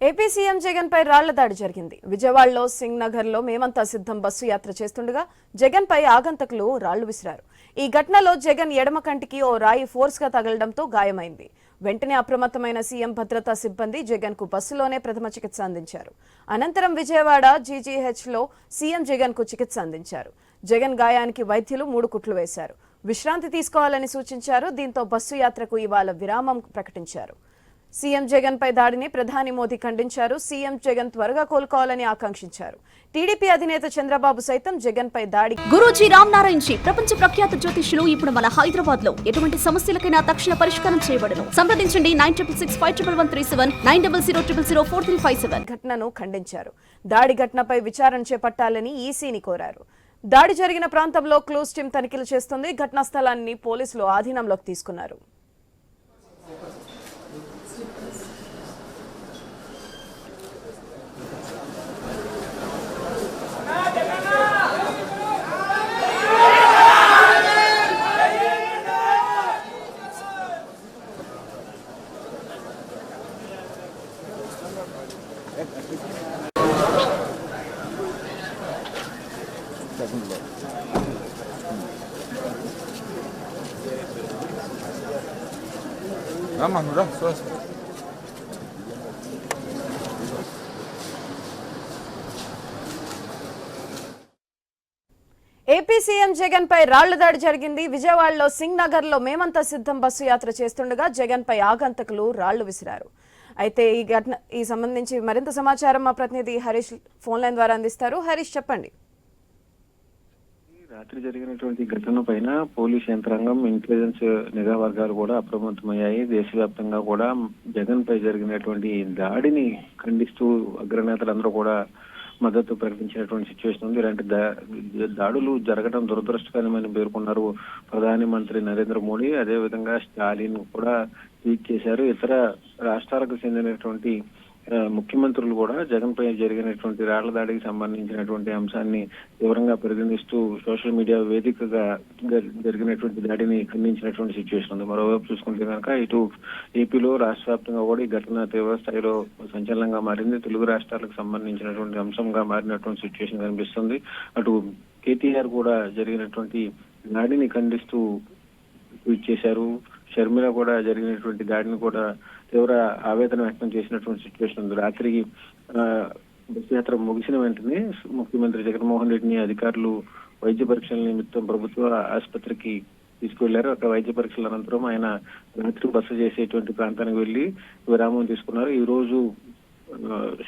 AP CM Jagan పై రాళ్ళ దాడి జరిగింది. విజయవాడలో సింగ్ నగర్లో మేమంతా సిద్ధం బస్సు యాత్ర చేస్తుండగా జగన్ పై ఆగంతకులు రాళ్ళు విసిరారు. ఈ ఘటనలో జగన్ ఎడమ కంటికి ఓ రాయి ఫోర్స్గా తగలడంతో గాయమైంది. వెంటనే అప్రమత్తమైన సీఎం భద్రతా సిబ్బంది జగన్కు బస్సులోనే ప్రథమ చికిత్స అందించారు. అనంతరం విజయవాడ జీజీహెచ్లో సీఎం జగన్కు చికిత్స అందించారు. జగన్ గాయానికి వైద్యులు మూడు కుట్లు వేశారు. విశ్రాంతి తీసుకోవాలని సూచించారు. దీంతో బస్సు యాత్రకు ఇవాళ విరామం ప్రకటించారు. సీఎం జగన్ పై దాడిని ప్రధాని మోదీ ఖండించారు. సీఎం జగన్ త్వరగా కోలుకోవాలని ఆకాంక్షించారు. టీడీపీ అధినేత చంద్రబాబు సైతం జగన్ పై దాడి గురూజీ రామ్ నారాయణ్ జీ ప్రపంచ ప్రఖ్యాత జ్యోతిష్యులు ఇప్పుడు మన హైదరాబాద్లో ఎటువంటి సమస్యలకైనా తక్షణ పరిష్కారం చేయబడను. సంప్రదించండి nine triple six five triple one three seven nine double zero triple zero four three five seven. ఘటనను ఖండించారు. దాడి ఘటనపై విచారణ చేపట్టాలని ఈసీని కోరారు. దాడి జరిగిన ప్రాంతంలో క్లూస్ టీం తనిఖీలు చేస్తుంది. ఘటనా స్థలాన్ని పోలీసులు ఆధీనంలోకి తీసుకున్నారు. రామ్మా నువ్వు రా సుహాస్ ఏపీ సీఎం జగన్ పై రాళ్ళ దాడి జరిగింది. విజయవాడలో సింగ్ నగర్లో మేమంతా సిద్ధం బస్సు యాత్ర చేస్తుండగా జగన్ పై ఆగంతకులు రాళ్ళు విసిరారు. అయితే ఈ ఘటన ఈ సంబంధించి మరింత సమాచారం మా ప్రతినిధి హరీష్ ఫోన్ లైన్ ద్వారా అందిస్తారు. హరీష్ చెప్పండి. రాత్రి జరిగినటువంటి ఘటన పైన పోలీస్ యంత్రాంగం ఇంటెలిజెన్స్ నిఘా వర్గాలు కూడా అప్రమత్తమయ్యాయి. దేశవ్యాప్తంగా కూడా జగన్ పై జరిగినటువంటి దాడిని ఖండిస్తూ అగ్రనేతలందరూ కూడా మద్దతు ప్రకటించినటువంటి సిచ్యువేషన్ ఉంది. ఇలాంటి దా- దాడులు జరగడం దురదృష్టకరమని పేర్కొన్నారు ప్రధాని మంత్రి నరేంద్ర మోడీ. అదే విధంగా స్టాలిన్ కూడా ట్వీట్ చేశారు. ఇతర రాష్ట్రాలకు చెందినటువంటి ముఖ్యమంత్రులు కూడా జగన్ పై జరిగినటువంటి రాళ్ళ దాడికి సంబంధించినటువంటి అంశాన్ని వివరంగా పరిగణిస్తూ సోషల్ మీడియా వేదికగా జరిగినటువంటి దాడిని ఖండించినటువంటి సిచ్యువేషన్ ఉంది. మరోవైపు చూసుకుంటే కనుక ఇటు ఏపీలో రాష్ట్ర వ్యాప్తంగా కూడా ఈ ఘటన తీవ్ర స్థాయిలో సంచలనంగా మారింది. తెలుగు రాష్ట్రాలకు సంబంధించినటువంటి అంశంగా మారినటువంటి సిచ్యువేషన్ కనిపిస్తుంది. అటు కేటీఆర్ కూడా జరిగినటువంటి దాడిని ఖండిస్తూ ట్వీట్ చేశారు. షర్మిల కూడా జరిగినటువంటి దాడిని కూడా తీవ్ర ఆవేదన వ్యక్తం చేసినటువంటి సిచ్యువేషన్ ఉంది. రాత్రికి ఆ, బస్సు యాత్ర ముగిసిన వెంటనే ముఖ్యమంత్రి జగన్మోహన్ రెడ్డిని అధికారులు వైద్య పరీక్షల నిమిత్తం ప్రభుత్వ ఆసుపత్రికి తీసుకువెళ్ళారు. అక్కడ వైద్య పరీక్షల అనంతరం ఆయన రాత్రి బస్సు చేసేటువంటి ప్రాంతానికి వెళ్ళి విరామం తీసుకున్నారు. ఈ రోజు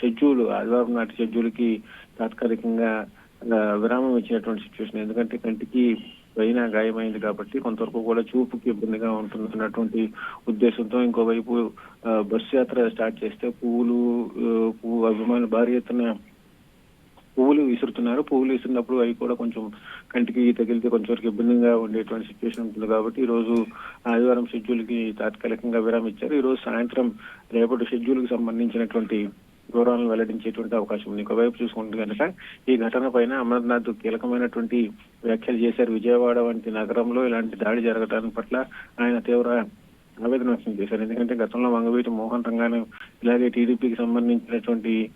షెడ్యూల్ ఆదివారం నాటి షెడ్యూల్కి తాత్కాలికంగా విరామం ఇచ్చినటువంటి సిచ్యువేషన్ ఎందుకంటే కంటికి పైన గాయమైంది కాబట్టి కొంతవరకు కూడా చూపుకి ఇబ్బందిగా ఉంటుంది అన్నటువంటి ఉద్దేశంతో ఇంకోవైపు బస్సు యాత్ర స్టార్ట్ చేస్తే పువ్వులు పువ్వు అభిమానులు భారీ ఎత్తున పువ్వులు విసురుతున్నారు. పువ్వులు విసిరినప్పుడు అవి కూడా కొంచెం కంటికి తగిలితే కొంచెం వరకు ఇబ్బందిగా ఉండేటువంటి సిచ్యువేషన్ ఉంటుంది కాబట్టి ఈ రోజు ఆదివారం షెడ్యూల్కి తాత్కాలికంగా విరామం ఇచ్చారు. ఈ రోజు సాయంత్రం రేపటి షెడ్యూల్కి సంబంధించినటువంటి వివరాలను వెల్లడించేటువంటి అవకాశం ఉంది. ఇంకోవైపు చూసుకుంటే కనుక ఈ ఘటన పైన అమర్నాథ్ కీలకమైనటువంటి వ్యాఖ్యలు చేశారు. విజయవాడ వంటి నగరంలో ఇలాంటి దాడి జరగడానికి పట్ల ఆయన తీవ్ర ఆవేదన వ్యక్తం చేశారు. ఎందుకంటే గతంలో వంగవీటి మోహన్ రంగాను ఇలాగే టీడీపీకి సంబంధించినటువంటి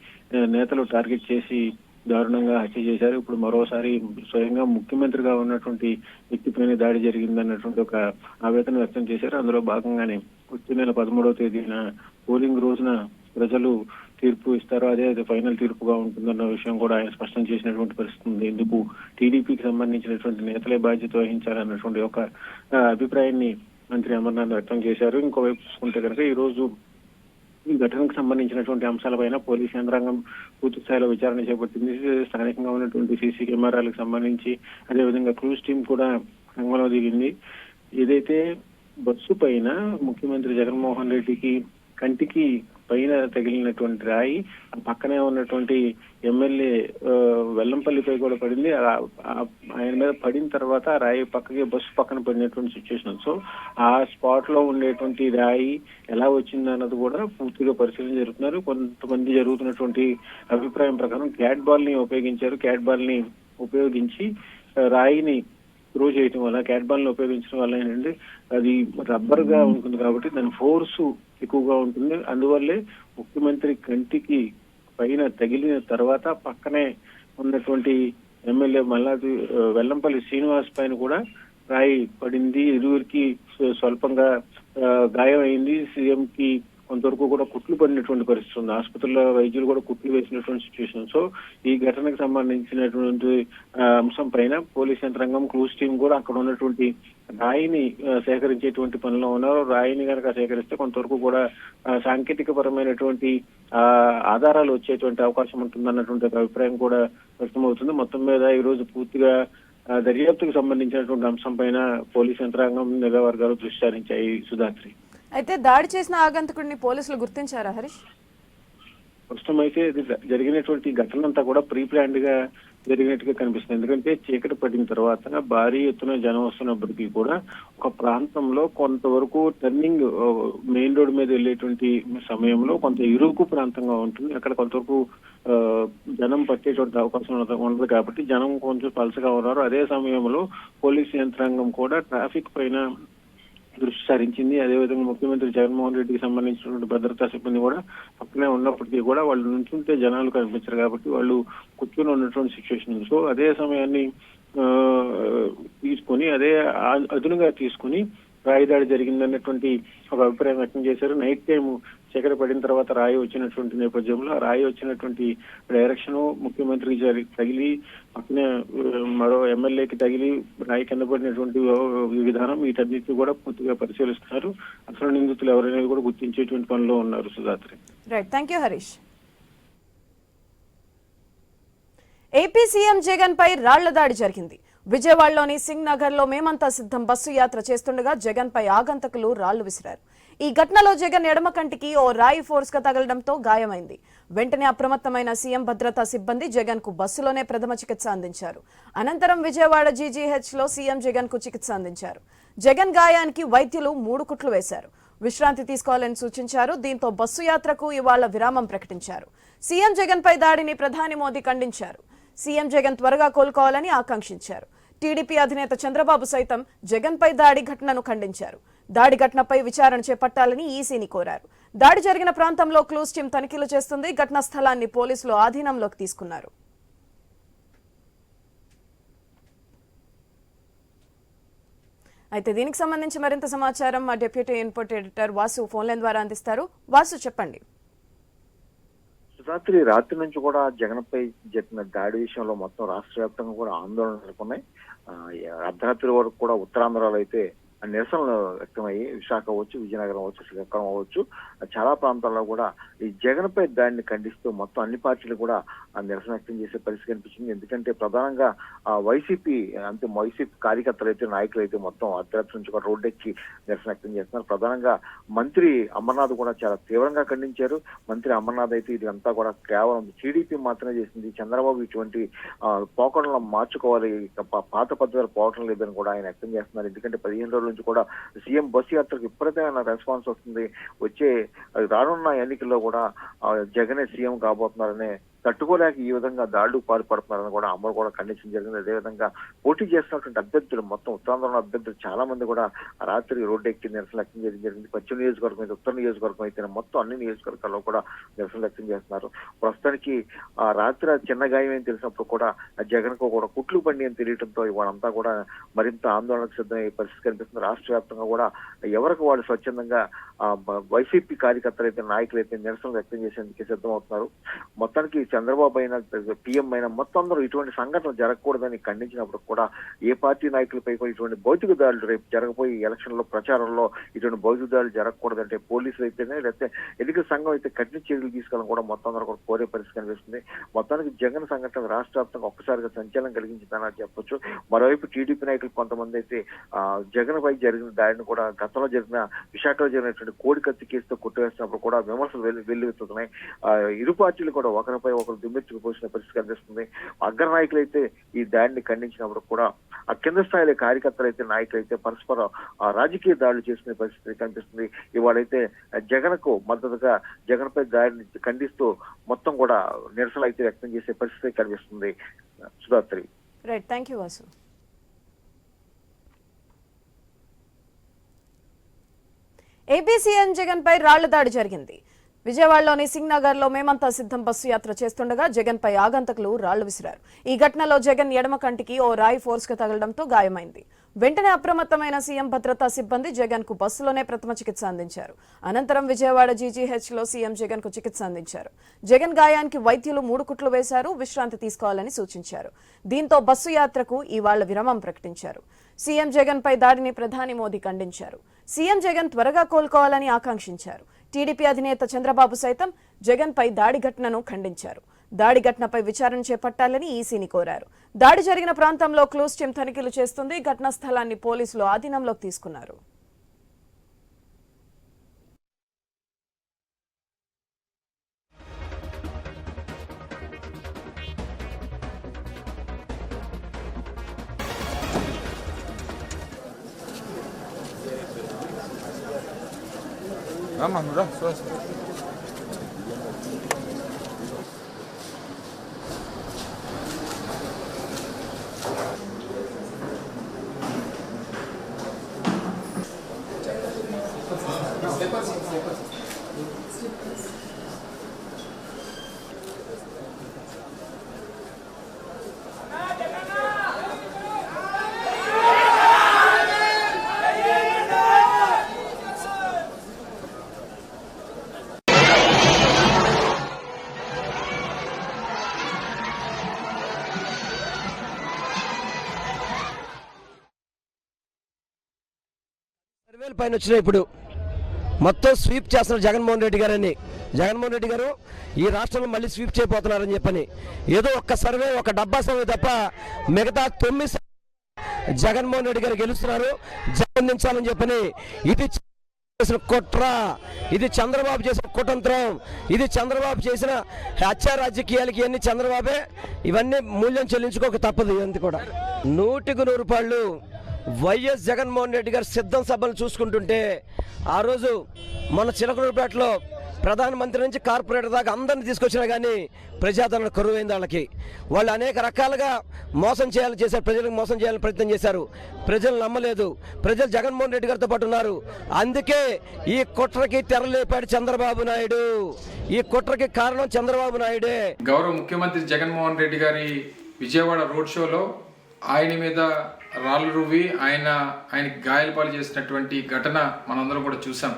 నేతలు టార్గెట్ చేసి దారుణంగా హత్య చేశారు. ఇప్పుడు మరోసారి స్వయంగా ముఖ్యమంత్రిగా ఉన్నటువంటి వ్యక్తిపైన దాడి జరిగిందన్నటువంటి ఒక ఆవేదన వ్యక్తం చేశారు. అందులో భాగంగానే వచ్చే నెల పదమూడవ తేదీన పోలింగ్ రోజున ప్రజలు తీర్పు ఇస్తారో అదే అది ఫైనల్ తీర్పుగా ఉంటుందన్న విషయం కూడా ఆయన స్పష్టం చేసినటువంటి పరిస్థితి ఉంది. ఎందుకు టీడీపీకి సంబంధించినటువంటి నేతలే బాధ్యత వహించాలన్నటువంటి ఒక అభిప్రాయాన్ని మంత్రి అమర్నాథ్ వ్యక్తం చేశారు. ఇంకోవైపు చూసుకుంటే కనుక ఈ రోజు ఈ ఘటనకు సంబంధించినటువంటి అంశాలపైన పోలీస్ యంత్రాంగం పూర్తి స్థాయిలో విచారణ చేపట్టింది. స్థానికంగా ఉన్నటువంటి సీసీ కెమెరాలకు సంబంధించి అదేవిధంగా క్రూజ్ టీం కూడా రంగంలో దిగింది. ఏదైతే బస్సు పైన ముఖ్యమంత్రి జగన్మోహన్ రెడ్డికి కంటికి పైన తగిలినటువంటి రాయి పక్కనే ఉన్నటువంటి ఎమ్మెల్యే వెల్లంపల్లిపై కూడా పడింది. ఆయన మీద పడిన తర్వాత ఆ రాయి పక్కకి బస్సు పక్కన పడినటువంటి సిచ్యువేషన్ సో ఆ స్పాట్లో ఉండేటువంటి రాయి ఎలా వచ్చింది అన్నది కూడా పూర్తిగా పరిశీలన జరుగుతున్నారు. కొంతమంది జరుగుతున్నటువంటి అభిప్రాయం ప్రకారం క్యాట్ బాల్ని ఉపయోగించారు. క్యాట్ బాల్ని ఉపయోగించి రాయిని త్రో చేయటం వల్ల క్యాట్ బాల్ని ఉపయోగించడం వల్ల ఏంటంటే అది రబ్బర్గా ఉంటుంది కాబట్టి దాని ఫోర్స్ ఎక్కువగా ఉంటుంది. అందువల్లే ముఖ్యమంత్రి కంటికి పైన తగిలిన తర్వాత పక్కనే ఉన్నటువంటి ఎమ్మెల్యే మల్లాది వెల్లంపల్లి శ్రీనివాస్ పైన కూడా రాయి పడింది. ఇరువురికి స్వల్పంగా గాయం అయింది సీఎం కి కొంతవరకు కూడా కుట్లు పడినటువంటి పరిస్థితి ఉంది. ఆసుపత్రిలో వైద్యులు కూడా కుట్లు వేసినటువంటి సిచ్యువేషన్ సో ఈ ఘటనకు సంబంధించినటువంటి అంశం పైన పోలీస్ యంత్రాంగం క్లూస్ టీం కూడా అక్కడ ఉన్నటువంటి రాయిని సేకరించేటువంటి పనిలో ఉన్నారు. రాయిని కనుక సేకరిస్తే కొంతవరకు కూడా సాంకేతిక పరమైనటువంటి ఆ, ఆధారాలు వచ్చేటువంటి అవకాశం ఉంటుందన్నటువంటి అభిప్రాయం కూడా వ్యక్తమవుతుంది. మొత్తం మీద ఈ రోజు పూర్తిగా దర్యాప్తుకు సంబంధించినటువంటి అంశం పైన పోలీస్ యంత్రాంగం నిఘా వర్గాలు దృష్టి సారించాయి. సుధాత్రి అయితే దాడి చేసిన ఆగంతకుడిని పోలీసులు గుర్తించారా హరీష్? ప్రస్తుతం అయితే జరిగినటువంటి ఘటన అంతా కూడా ప్రీ ప్లాన్డ్గా జరిగినట్టుగా కనిపిస్తుంది. ఎందుకంటే చీకటి పడిన తర్వాత భారీ ఎత్తున జనం వస్తున్నప్పటికీ కూడా ఒక ప్రాంతంలో కొంతవరకు టర్నింగ్ మెయిన్ రోడ్ మీద వెళ్ళేటువంటి సమయంలో కొంత ఇరుకు ప్రాంతంగా ఉంటుంది. అక్కడ కొంతవరకు ఆ, జనం పట్టేటువంటి అవకాశం ఉండదు కాబట్టి జనం కొంచెం పలసగా ఉన్నారు. అదే సమయంలో పోలీస్ యంత్రాంగం కూడా ట్రాఫిక్ పైన దృష్టి సారించింది. అదేవిధంగా ముఖ్యమంత్రి జగన్మోహన్ రెడ్డికి సంబంధించినటువంటి భద్రతా సిబ్బంది కూడా పక్కనే ఉన్నప్పటికీ కూడా వాళ్ళు నుంచుంటే జనాలు కనిపించరు కాబట్టి వాళ్ళు కూర్చొని ఉన్నటువంటి సిచ్యువేషన్ సో అదే సమయాన్ని ఆ, తీసుకొని అదే అదునుగా తీసుకొని రాయిదాడి జరిగిందన్నటువంటి ఒక అభిప్రాయం వ్యక్తం చేశారు. నైట్ టైం చీకటి పడిన తర్వాత రాయి వచ్చినటువంటి నేపథ్యంలో రాయి వచ్చినటువంటి డైరెక్షన్ ముఖ్యమంత్రికి తగిలి పక్కనే మరో ఎమ్మెల్యేకి తగిలి రాయి కింద పడినటువంటి విధానం వీటన్నిటిని కూడా పూర్తిగా పరిశీలిస్తున్నారు. అసలు నిందితులు ఎవరైనా కూడా గుర్తించేటువంటి పనిలో ఉన్నారు Sudhatri right thank you Harish AP CM Jagan పై రాళ్ళ దాడి జరిగింది. విజయవాడలోని సింగ్ నగర్లో మేమంతా సిద్ధం. బస్సు యాత్ర చేస్తుండగా జగన్ పై ఆగంతకులు రాళ్ళు విసిరారు. ఈ ఘటనలో జగన్ ఎడమ కంటికి ఓ రాయి ఫోర్స్గా తగలడంతో గాయమైంది. వెంటనే అప్రమత్తమైన సీఎం భద్రతా సిబ్బంది జగన్కు బస్సులోనే ప్రథమ చికిత్స అందించారు. అనంతరం విజయవాడ జీజీహెచ్లో సీఎం జగన్కు చికిత్స అందించారు. జగన్ గాయానికి వైద్యులు మూడు కుట్లు వేశారు. విశ్రాంతి తీసుకోవాలని సూచించారు. దీంతో బస్సు యాత్రకు ఇవాళ విరామం ప్రకటించారు. సీఎం జగన్ పై దాడిని ప్రధాని మోదీ ఖండించారు. సీఎం జగన్ త్వరగా కోలుకోవాలని ఆకాంక్షించారు. టీడీపీ అధినేత చంద్రబాబు సైతం జగన్ పై దాడి ఘటనను ఖండించారు. దాడి ఘటనపై విచారణ చేపట్టాలని ఈసీని కోరారు. దాడి జరిగిన ప్రాంతంలో క్లూస్ టీం తనిఖీలు చేస్తుంది. ఘటనా స్థలాన్ని పోలీసులు ఆధీనంలోకి తీసుకున్నారు. అయితే దీనికి సంబంధించి మరింత సమాచారం మా deputy input editor Vasu phone line ద్వారా అందిస్తారు. వాసు చెప్పండి. రాత్రి రాత్రి నుంచి కూడా జగన్ పై జరిగిన దాడి విషయంలో మొత్తం రాష్ట్ర వ్యాప్తంగా కూడా ఆందోళన నెలకొన్నాయి. అర్ధరాత్రి వరకు కూడా ఉత్తరాంధ్రలో అయితే నిరసనలు వ్యక్తమయ్యి విశాఖ అవ్వచ్చు విజయనగరం అవ్వచ్చు శ్రీకాకుళం అవ్వచ్చు. చాలా ప్రాంతాల్లో కూడా ఈ జగన్ పై దాడిని ఖండిస్తూ మొత్తం అన్ని పార్టీలు కూడా ఆ నిరసన వ్యక్తం చేసే పరిస్థితి కనిపించింది ఎందుకంటే ప్రధానంగా ఆ వైసీపీ అంటే వైసీపీ కార్యకర్తలు అయితే నాయకులు అయితే మొత్తం అర్ధరాత్రి నుంచి కూడా రోడ్డెక్కి నిరసన వ్యక్తం చేస్తున్నారు. ప్రధానంగా మంత్రి అమర్నాథ్ కూడా చాలా తీవ్రంగా ఖండించారు. మంత్రి అమర్నాథ్ అయితే ఇది అంతా కూడా కేవలం టీడీపీ మాత్రమే చేసింది. చంద్రబాబు ఇటువంటి పోకడలను మార్చుకోవాలి పాత పద్ధతులు పోవటం లేదని కూడా ఆయన వ్యక్తం చేస్తున్నారు. ఎందుకంటే పదిహేను రోజుల నుంచి కూడా సీఎం బస్సు యాత్రకు విపరీతమైన రెస్పాన్స్ వస్తుంది వచ్చే అది రానున్న ఎన్నికల్లో కూడా జగనే సీఎం కాబోతున్నారనే తట్టుకోలేక ఈ విధంగా దాడులు పాల్పడుతున్నారని కూడా అమ్మ కూడా ఖండించడం జరిగింది. అదేవిధంగా పోటీ చేస్తున్నటువంటి అభ్యర్థులు మొత్తం ఉత్తరాంధ్రలో అభ్యర్థులు చాలా మంది కూడా రాత్రి రోడ్డు ఎక్కి నిరసన వ్యక్తం చేయడం జరిగింది. పశ్చిమ నియోజకవర్గం అయితే ఉత్తర నియోజకవర్గం అయితే మొత్తం అన్ని నియోజకవర్గాల్లో కూడా నిరసన వ్యక్తం చేస్తున్నారు. ప్రస్తుతానికి ఆ రాత్రి చిన్న గాయం అని తెలిసినప్పుడు కూడా జగన్కు కూడా కుట్లు బండి అని తెలియడంతో వాళ్ళంతా కూడా మరింత ఆందోళనకు సిద్ధమయ్యే పరిస్థితి కనిపిస్తుంది. రాష్ట్ర వ్యాప్తంగా కూడా ఎవరికి వాళ్ళు స్వచ్ఛందంగా వైసీపీ కార్యకర్తలు అయితే నాయకులు అయితే నిరసన వ్యక్తం చేసేందుకు సిద్ధమవుతున్నారు. మొత్తానికి చంద్రబాబు అయినా పీఎం అయినా మొత్తం అందరూ ఇటువంటి సంఘటనలు జరగకూడదని ఖండించినప్పుడు కూడా ఏ పార్టీ నాయకులపై కూడా ఇటువంటి భౌతిక దాడులు రేపు జరగబోయే ఎలక్షన్లో ప్రచారంలో ఇటువంటి భౌతిక దాడులు జరగకూడదంటే పోలీసులు అయితేనే లేకపోతే ఎన్నికల సంఘం అయితే కఠిన చర్యలు తీసుకోవాలని కూడా మొత్తం అందరూ కూడా కోరే పరిస్థితి కనిపిస్తుంది. మొత్తానికి జగన్ సంఘటన రాష్ట్ర వ్యాప్తంగా ఒక్కసారిగా సంచలనం కలిగించిందని చెప్పొచ్చు. మరోవైపు టీడీపీ నాయకులు కొంతమంది అయితే జగన్ పై జరిగిన దాడిని కూడా గతంలో జరిగిన విశాఖలో జరిగినటువంటి కోడి కత్తి కేసుతో కొట్టివేసినప్పుడు కూడా విమర్శలు వెల్లు వెల్లువెత్తుతున్నాయి. ఇరు పార్టీలు కూడా ఒకరిపై ఒకరు దుమ్మెచ్చుకుపోసిన పరిస్థితి కనిపిస్తుంది. అగ్ర నాయకులైతే అయితే ఈ దాడిని ఖండించినప్పుడు కూడా ఆ కింద స్థాయిలో కార్యకర్తలు అయితే నాయకులు అయితే ఆ, రాజకీయ దాడులు చేసుకునే పరిస్థితి కనిపిస్తుంది. ఇవాళైతే జగన్కు మద్దతుగా జగన్ పై దాడిని ఖండిస్తూ మొత్తం కూడా నిరసనలు అయితే వ్యక్తం చేసే పరిస్థితి కనిపిస్తుంది. Sudhatri right thank you Vasu Jagan పై రాళ్ళ దాడి జరిగింది. విజయవాడలోని సింగ్ నగర్లో మేమంతా సిద్ధం బస్సు యాత్ర చేస్తుండగా జగన్ పై ఆగంతకులు రాళ్ళు విసిరారు. ఈ ఘటనలో జగన్ ఎడమ కంటికి ఓ రాయి ఫోర్స్కు తగలడంతో గాయమైంది. వెంటనే అప్రమత్తమైన సీఎం భద్రతా సిబ్బంది జగన్కు బస్సులోనే ప్రథమ చికిత్స అందించారు. అనంతరం విజయవాడ జీజీహెచ్లో సీఎం జగన్కు చికిత్స అందించారు. జగన్ గాయానికి వైద్యులు మూడు కుట్లు వేశారు విశ్రాంతి తీసుకోవాలని సూచించారు. దీంతో బస్సు యాత్రకు ఇవాళ విరామం ప్రకటించారు. సీఎం జగన్ పై దాడిని ప్రధాని మోదీ ఖండించారు. సీఎం జగన్ త్వరగా కోలుకోవాలని ఆకాంక్షించారు. టీడీపీ అధినేత చంద్రబాబు సైతం జగన్ పై దాడి ఘటనను ఖండించారు. దాడి ఘటనపై విచారణ చేపట్టాలని ఈసీని కోరారు. దాడి జరిగిన ప్రాంతంలో క్లోజ్ టీం తనిఖీలు చేస్తుంది. ఘటనా స్థలాన్ని పోలీసులు ఆధీనంలోకి తీసుకున్నారు. Rama 走 పైన వచ్చినాయి ఇప్పుడు మొత్తం స్వీప్ చేస్తున్నారు జగన్మోహన్ రెడ్డి గారని. జగన్మోహన్ రెడ్డి గారు ఈ రాష్ట్రంలో మళ్ళీ స్వీప్ చేయబోతున్నారని చెప్పని. ఏదో ఒక్క సర్వే ఒక డబ్బా సర్వే తప్ప మిగతా తొమ్మిది సర్వే జగన్మోహన్ రెడ్డి గారు గెలుస్తున్నారు జగన్నించాలని చెప్పని. ఇది చేసిన కుట్ర ఇది చంద్రబాబు చేసిన కుతంత్రం ఇది చంద్రబాబు చేసిన హత్య రాజకీయాలకి ఇవన్నీ చంద్రబాబే ఇవన్నీ మూల్యం చెల్లించుకోక తప్పదు ఇదంతా కూడా. నూటికి నూరు రూపాయలు వైఎస్ జగన్మోహన్ రెడ్డి గారు సిద్ధం సభలు చూసుకుంటుంటే ఆ రోజు మన చిలకలూరుపేటలో ప్రధానమంత్రి నుంచి కార్పొరేటర్ దాకా అందరిని తీసుకొచ్చినా కానీ ప్రజాదరణ కరువైంది వాళ్ళకి. వాళ్ళు అనేక రకాలుగా మోసం చేయాలని చేశారు. ప్రజలకు మోసం చేయాలని ప్రయత్నం చేశారు. ప్రజలు నమ్మలేదు. ప్రజలు జగన్మోహన్ రెడ్డి గారితో పాటు ఉన్నారు. అందుకే ఈ కుట్రకి తెరలేపాడు చంద్రబాబు నాయుడు. ఈ కుట్రకి కారణం చంద్రబాబు నాయుడే. గౌరవ ముఖ్యమంత్రి జగన్మోహన్ రెడ్డి గారి విజయవాడ రోడ్ షోలో ఆయన మీద రాళ్ళు రువ్వి ఆయన ఆయనకి గాయాలపాలు చేసినటువంటి ఘటన మనందరం కూడా చూసాం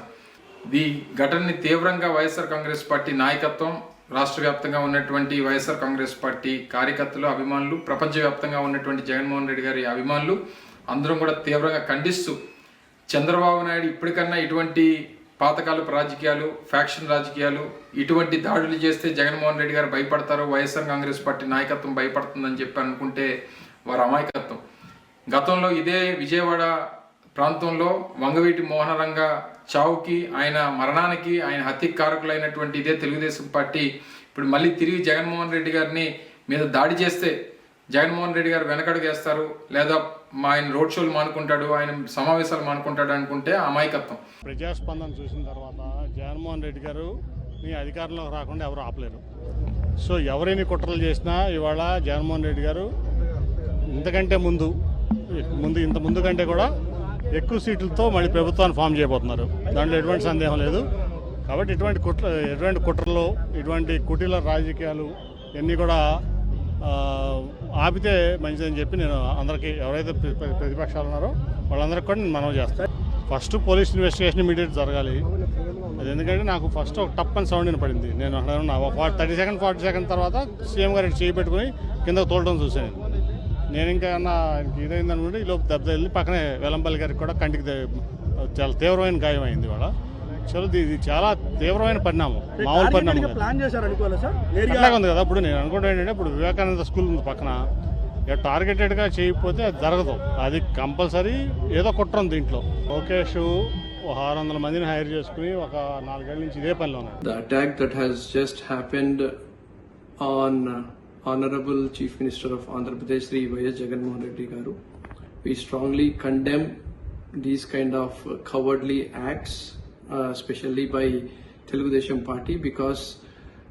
ఈ ఘటనని తీవ్రంగా వైఎస్ఆర్ కాంగ్రెస్ పార్టీ నాయకత్వం రాష్ట్ర వ్యాప్తంగా ఉన్నటువంటి వైఎస్ఆర్ కాంగ్రెస్ పార్టీ కార్యకర్తలు అభిమానులు ప్రపంచవ్యాప్తంగా ఉన్నటువంటి జగన్మోహన్ రెడ్డి గారి అభిమానులు అందరం కూడా తీవ్రంగా ఖండిస్తూ చంద్రబాబు నాయుడు ఇప్పటికన్నా ఇటువంటి పాతకాలపు రాజకీయాలు ఫ్యాక్షన్ రాజకీయాలు ఇటువంటి దాడులు చేస్తే జగన్మోహన్ రెడ్డి గారు భయపడతారు వైఎస్ఆర్ కాంగ్రెస్ పార్టీ నాయకత్వం భయపడుతుందని చెప్పి అనుకుంటే వారి అమాయకత్వం. గతంలో ఇదే విజయవాడ ప్రాంతంలో వంగవీటి మోహనరంగ చావుకి ఆయన మరణానికి ఆయన హత్యకి కారకులైనటువంటి ఇదే తెలుగుదేశం పార్టీ ఇప్పుడు మళ్ళీ తిరిగి జగన్మోహన్ రెడ్డి గారిని మీద దాడి చేస్తే జగన్మోహన్ రెడ్డి గారు వెనకడుగేస్తారు లేదా మా ఆయన రోడ్ షోలు మానుకుంటాడు ఆయన సమావేశాలు మానుకుంటాడు అనుకుంటే అమాయకత్వం. ప్రజాస్పందన చూసిన తర్వాత జగన్మోహన్ రెడ్డి గారు మీ అధికారంలోకి రాకుండా ఎవరు ఆపలేరు. సో ఎవరైనా కుట్రలు చేసినా ఇవాళ జగన్మోహన్ రెడ్డి గారు ఇంతకంటే ముందు ముందు ఇంత ముందు కంటే కూడా ఎక్కువ సీట్లతో మళ్ళీ ప్రభుత్వాన్ని ఫామ్ చేయబోతున్నారు. దాంట్లో ఎటువంటి సందేహం లేదు. కాబట్టి ఇటువంటి కుట్ర ఎటువంటి కుట్రలు ఇటువంటి కుటీల రాజకీయాలు ఇవన్నీ కూడా ఆపితే మంచిదని చెప్పి నేను అందరికీ ఎవరైతే ప్రతిపక్షాలు ఉన్నారో వాళ్ళందరికీ కూడా నేను మనవి చేస్తాను ఫస్ట్ పోలీస్ ఇన్వెస్టిగేషన్ ఇమీడియట్ జరగాలి. అది ఎందుకంటే నాకు ఫస్ట్ ఒక టప్ అని సౌండ్ పడింది నేను అక్కడ ఉన్నా ఒక థర్టీ సెకండ్ ఫార్టీ సెకండ్ తర్వాత సీఎం గారు చేయి పెట్టుకుని కిందకు తోలడం చూశాను నేను ఇంకా ఏమన్నా ఆయనకి ఇదైంది అనుకుంటే ఈ లోపు దెబ్బ వెళ్ళి పక్కనే వెల్లంపల్లి గారికి కూడా కంటికి దే- చాలా తీవ్రమైన గాయం అయింది వాళ్ళ చలో ఇది చాలా తీవ్రమైన పరిణామం మామూలు పరిణామం. ప్లాన్ చేశారు అనుకోవాలి సార్? అట్లాగే ఉంది కదా ఇప్పుడు నేను అనుకుంటా ఏంటంటే ఇప్పుడు వివేకానంద స్కూల్ ఉంది పక్కన. ఇక టార్గెటెడ్గా చేయకపోతే అది జరగదు. అది కంపల్సరీ ఏదో కుట్ర ఉంది దీంట్లో. లోకేష్ ఒక ఆరు వందల మందిని హైర్ చేసుకుని ఒక నాలుగేళ్ళ నుంచి ఇదే పనిలో ఉన్నాడు the attack that has just happened on uh, Honorable Chief Minister of Andhra Pradesh, Sri Y.S. Jagannath Reddy Garu. We strongly condemn these kind of uh, cowardly acts, uh, especially by Telugu Desam Party, because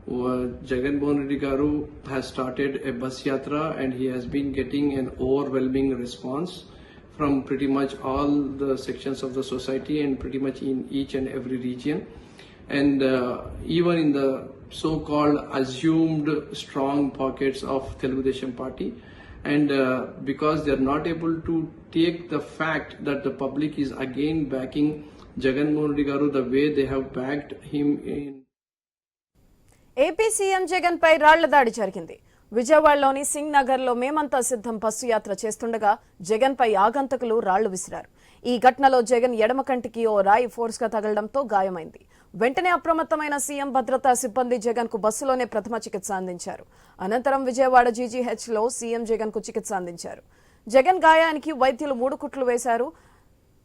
uh, Jagan Reddy Garu has started a bus yatra and he has been getting an overwhelming response from pretty much all the sections of the society and pretty much in each and every region. And uh, even in the so-called assumed strong pockets of Telugu Desam party, and uh, because they are not able to take the fact that the public is again backing Jagan Mohan Reddy Garu the way they have backed him in AP CM Jagan పై రాళ్ళ దాడి జరిగింది విజయవాడలోని సింగ్ నగర్లో మేమంతా సిద్ధం bus యాత్ర చేస్తుండగా జగన్ పై ఆగంతకులు రాళ్ళు విసిరారు ఈ ఘటనలో జగన్ ఎడమ కంటికి ఓ రాయి ఫోర్స్గా తగలడంతో గాయమైంది వెంటనే అప్రమత్తమైన సీఎం భద్రతా సిబ్బంది జగన్కు బస్సులోనే ప్రథమ చికిత్స అందించారు. అనంతరం విజయవాడ జీజీహెచ్లో సీఎం జగన్కు చికిత్స అందించారు. జగన్ గాయానికి వైద్యులు మూడు కుట్లు వేశారు.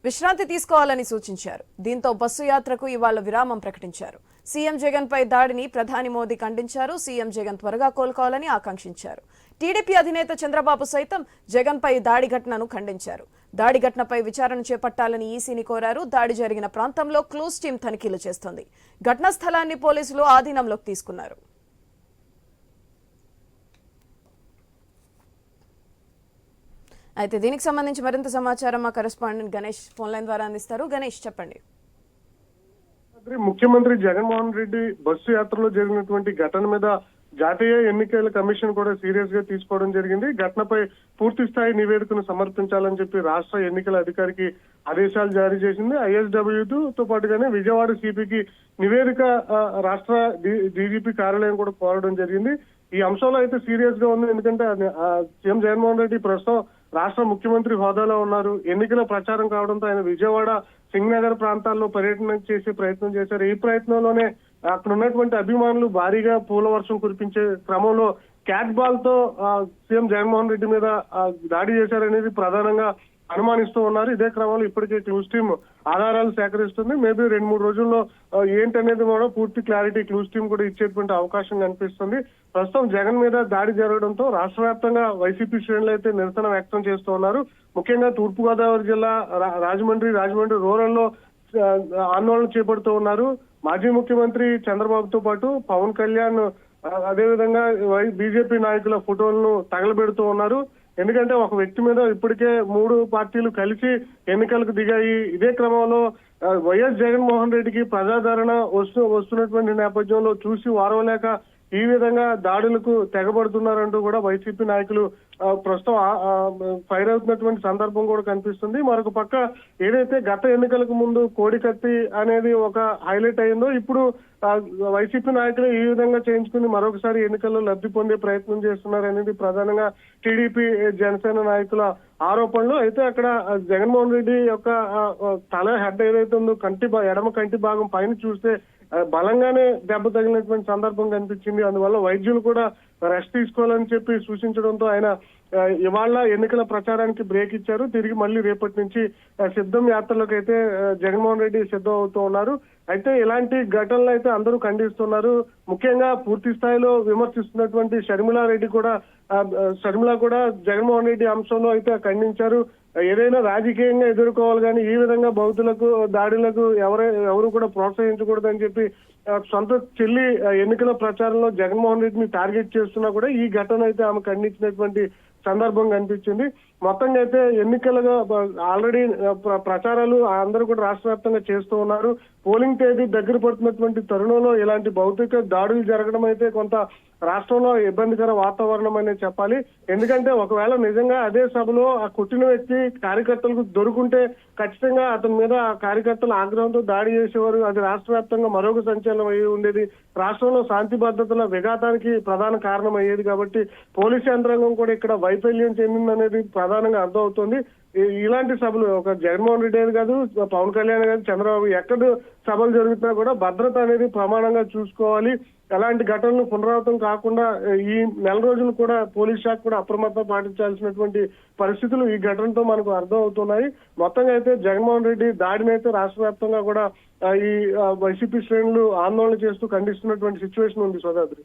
విశ్రాంతి తీసుకోవాలని సూచించారు. దీంతో బస్సు యాత్రకు ఇవాళ విరామం ప్రకటించారు. సీఎం జగన్ పై దాడిని ప్రధాని మోదీ ఖండించారు. సీఎం జగన్ త్వరగా కోలుకోవాలని ఆకాంక్షించారు. టీడీపీ అధినేత చంద్రబాబు సైతం జగన్ పై దాడి ఘటనను ఖండించారు. దాడి ఘటనపై విచారణ చేపట్టాలని ఈసీని కోరారు. దాడి జరిగిన ప్రాంతంలో క్లోజ్ టీం తనిఖీలు చేస్తోంది. ఘటనా స్థలాన్ని పోలీసులు ఆధీనంలోకి తీసుకున్నారు. అయితే దీనికి సంబంధించి మరింత సమాచారం మా కరెస్పాండెంట్ గణేష్ ఫోన్ లైన్ ద్వారా అందిస్తారు. గణేష్ చెప్పండి. ముఖ్యమంత్రి జగన్మోహన్ రెడ్డి బస్సు యాత్రలో జరిగినటువంటి ఘటన మీద జాతీయ ఎన్నికల కమిషన్ కూడా సీరియస్గా తీసుకోవడం జరిగింది. ఘటనపై పూర్తి స్థాయి నివేదికను సమర్పించాలని చెప్పి రాష్ట్ర ఎన్నికల అధికారికి ఆదేశాలు జారీ చేసింది. ఐఎస్డబ్ల్యూతో పాటుగానే విజయవాడ సిపికి నివేదిక రాష్ట్ర డీజీపీ కార్యాలయం కూడా కోరడం జరిగింది. ఈ అంశంలో అయితే సీరియస్గా ఉంది. ఎందుకంటే సీఎం జగన్మోహన్ రెడ్డి ప్రస్తుతం రాష్ట్ర ముఖ్యమంత్రి హోదాలో ఉన్నారు. ఎన్నికల ప్రచారం కావడంతో ఆయన విజయవాడ సింగ్ నగర్ ప్రాంతాల్లో పర్యటన చేసే ప్రయత్నం చేశారు. ఈ ప్రయత్నంలోనే అక్కడ ఉన్నటువంటి అభిమానులు భారీగా పూల వర్షం కురిపించే క్రమంలో క్యాట్ బాల్తో సీఎం జగన్మోహన్ రెడ్డి మీద దాడి చేశారనేది ప్రధానంగా అనుమానిస్తూ ఉన్నారు. ఇదే క్రమంలో ఇప్పటికే క్లూస్ టీమ్ ఆధారాలు సేకరిస్తుంది. మేబీ రెండు మూడు రోజుల్లో ఏంటనేది కూడా పూర్తి క్లారిటీ క్లూస్ టీమ్ కూడా ఇచ్చేటువంటి అవకాశం కనిపిస్తుంది. ప్రస్తుతం జగన్ మీద దాడి జరగడంతో రాష్ట్ర వ్యాప్తంగా వైసీపీ శ్రేణులు అయితే నిరసన వ్యక్తం చేస్తూ ఉన్నారు. ముఖ్యంగా తూర్పుగోదావరి జిల్లా రా- రాజమండ్రి రాజమండ్రి రూరల్లో ఆందోళన చేపడుతూ ఉన్నారు. మాజీ ముఖ్యమంత్రి చంద్రబాబుతో పాటు పవన్ కళ్యాణ్ అదేవిధంగా వై- బీజేపీ నాయకుల ఫోటోలను తగలబెడుతూ ఉన్నారు. ఎందుకంటే ఒక వ్యక్తి మీద ఇప్పటికే మూడు పార్టీలు కలిసి ఎన్నికలకు దిగాయి. ఇదే క్రమంలో వైఎస్ జగన్మోహన్ రెడ్డికి ప్రజాదరణ వస్తు వస్తున్నటువంటి నేపథ్యంలో చూసి వారవలేక ఈ విధంగా దాడులకు తెగబడుతున్నారంటూ కూడా వైసీపీ నాయకులు ప్రస్తుతం ఫైర్ అవుతున్నటువంటి సందర్భం కూడా కనిపిస్తుంది. మరొక పక్క ఏదైతే గత ఎన్నికలకు ముందు కోడికత్తి అనేది ఒక హైలైట్ అయిందో ఇప్పుడు వైసీపీ నాయకులు ఈ విధంగా చేయించుకుని మరొకసారి ఎన్నికల్లో లబ్ధి పొందే ప్రయత్నం చేస్తున్నారనేది ప్రధానంగా టీడీపీ జనసేన నాయకుల ఆరోపణలు. అయితే అక్కడ జగన్మోహన్ రెడ్డి యొక్క తల హెడ్ ఏదైతే ఉందో కంటి భా- ఎడమ కంటి భాగం పైన చూస్తే బలంగానే దెబ్బ తగిలినటువంటి సందర్భం కనిపించింది. అందువల్ల వైద్యులు కూడా రెస్ట్ తీసుకోవాలని చెప్పి సూచించడంతో ఆయన ఇవాళ ఎన్నికల ప్రచారానికి బ్రేక్ ఇచ్చారు. తిరిగి మళ్ళీ రేపటి నుంచి సిద్ధం యాత్రలకు అయితే జగన్మోహన్ రెడ్డి సిద్ధం అవుతూ ఉన్నారు. అయితే ఇలాంటి ఘటనలు అయితే అందరూ ఖండిస్తున్నారు. ముఖ్యంగా పూర్తి స్థాయిలో విమర్శిస్తున్నటువంటి షర్మిలారెడ్డి కూడా షర్మిల కూడా జగన్మోహన్ రెడ్డి అంశంలో అయితే ఖండించారు. ఏదైనా రాజకీయంగా ఎదుర్కోవాలి కానీ ఈ విధంగా బౌద్ధులకు దాడులకు ఎవరు ఎవరు కూడా ప్రోత్సహించకూడదని చెప్పి సొంత చెల్లి ఎన్నికల ప్రచారంలో జగన్మోహన్ రెడ్డిని టార్గెట్ చేస్తున్నా కూడా ఈ ఘటన అయితే ఆమె ఖండించినటువంటి సందర్భం కనిపించింది. మొత్తంగా అయితే ఎన్నికలుగా ఆల్రెడీ ప్రచారాలు అందరూ కూడా రాష్ట్ర వ్యాప్తంగా చేస్తూ ఉన్నారు. పోలింగ్ తేదీ దగ్గర పడుతున్నటువంటి తరుణంలో ఇలాంటి భౌతిక దాడులు జరగడం అయితే కొంత రాష్ట్రంలో ఇబ్బందికర వాతావరణం అనేది చెప్పాలి. ఎందుకంటే ఒకవేళ నిజంగా అదే సభలో ఆ కొట్టిన వ్యక్తి కార్యకర్తలకు దొరుకుంటే ఖచ్చితంగా అతని మీద ఆ కార్యకర్తలు ఆగ్రహంతో దాడి చేసేవారు. అది రాష్ట్ర వ్యాప్తంగా మరొక సంచలనం అయ్యి ఉండేది. రాష్ట్రంలో శాంతి భద్రతల విఘాతానికి ప్రధాన కారణం అయ్యేది కాబట్టి పోలీస్ యంత్రాంగం కూడా ఇక్కడ వైఫల్యం చెందిందనేది ప్రధానంగా అర్థమవుతోంది. ఇలాంటి సభలు ఒక జగన్మోహన్ రెడ్డి అని కాదు పవన్ కళ్యాణ్ కాదు చంద్రబాబు ఎక్కడ సభలు జరుగుతున్నా కూడా భద్రత అనేది ప్రమాణంగా చూసుకోవాలి. ఎలాంటి ఘటనలు పునరావృతం కాకుండా ఈ నెల రోజులు కూడా పోలీస్ శాఖ కూడా అప్రమత్తం పాటించాల్సినటువంటి పరిస్థితులు ఈ ఘటనతో మనకు అర్థం అవుతున్నాయి మొత్తంగా అయితే జగన్మోహన్ రెడ్డి దాడిని అయితే రాష్ట్ర వ్యాప్తంగా కూడా ఈ వైసీపీ శ్రేణులు ఆందోళన చేస్తూ ఖండిస్తున్నటువంటి సిచ్యువేషన్ ఉంది సోదాద్రి.